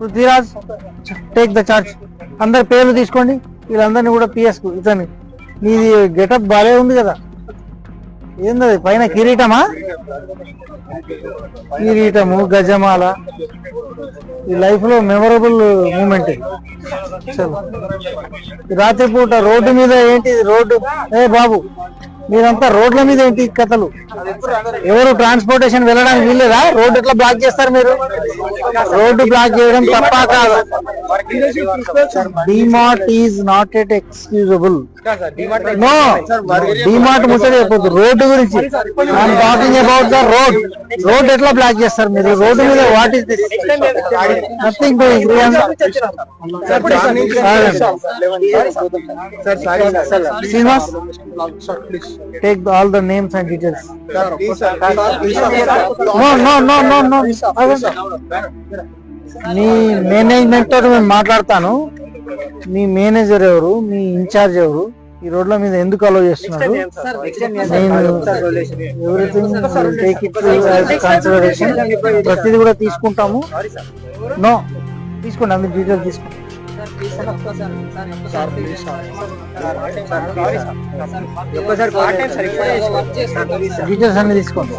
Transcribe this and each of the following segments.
Prithviraj take the charge అందరి పేర్లు తీసుకోండి. వీళ్ళందరినీ కూడా పిఎస్ ఇతని నీది గెటప్ బాలే ఉంది కదా. ఏంది పైన కిరీటమా? కిరీటము గజమాల. ఈ లైఫ్లో మెమరబుల్ మూమెంట్ రాత్రిపూట రోడ్డు మీద ఏంటి? రోడ్డు ఏ బాబు మీరంతా రోడ్ల మీద ఏంటి కథలు? ఎవరు ట్రాన్స్పోర్టేషన్ వెళ్ళడానికి వీల్లేదా? రోడ్డు ఎట్లా బ్లాక్ చేస్తారు మీరు? రోడ్డు బ్లాక్ చేయడం తప్ప కాదు? DMart is not at excusable no DMart ముచ్చట చెప్పొద్దు రోడ్డు గురించి I'm talking about the road road ఎట్లా బ్లాక్ చేస్తారు మీరు రోడ్డు మీద what is this nothing Srinivas take all the names and details no no no no no me management తోటి నేను మాట్లాడతాను మీ మేనేజర్ ఎవరు? మీ ఇన్ఛార్జ్ ఎవరు? ఈ రోడ్ల మీద ఎందుకు అలో చేస్తున్నారు? కన్సిడరేషన్ ప్రతిదీ కూడా తీసుకుంటాము. నో తీసుకోండి అందరి డీటెయిల్ తీసుకోండి. డీటెయిల్స్ అన్ని తీసుకోండి.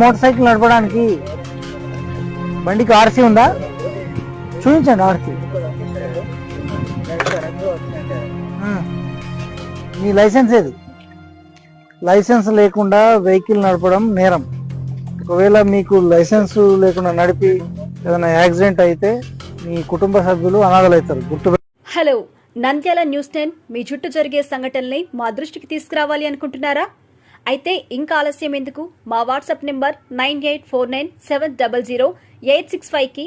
మోటార్ సైకిల్ నడపడానికి బండికి ఆర్సీ ఉందా? చూపించండి ఆడికి మీ లైసెన్స్ ఏది? లైసెన్స్ లేకుండా వెహికల్ నడపడం నేరం. ఒకవేళ మీకు లైసెన్స్ లేకుండా నడిపి ఏదైనా యాక్సిడెంట్ అయితే మీ కుటుంబ సభ్యులు అనాథలవుతారు గుర్తు హలో నంద్యాల న్యూస్ టెన్ మీ చుట్టూ జరిగే సంఘటనల్ని మా దృష్టికి తీసుకురావాలి అనుకుంటున్నారా? అయితే ఇంకా ఆలస్యం ఎందుకు? మా WhatsApp number nine eight four nine seven double zero eight six ఫైవ్కి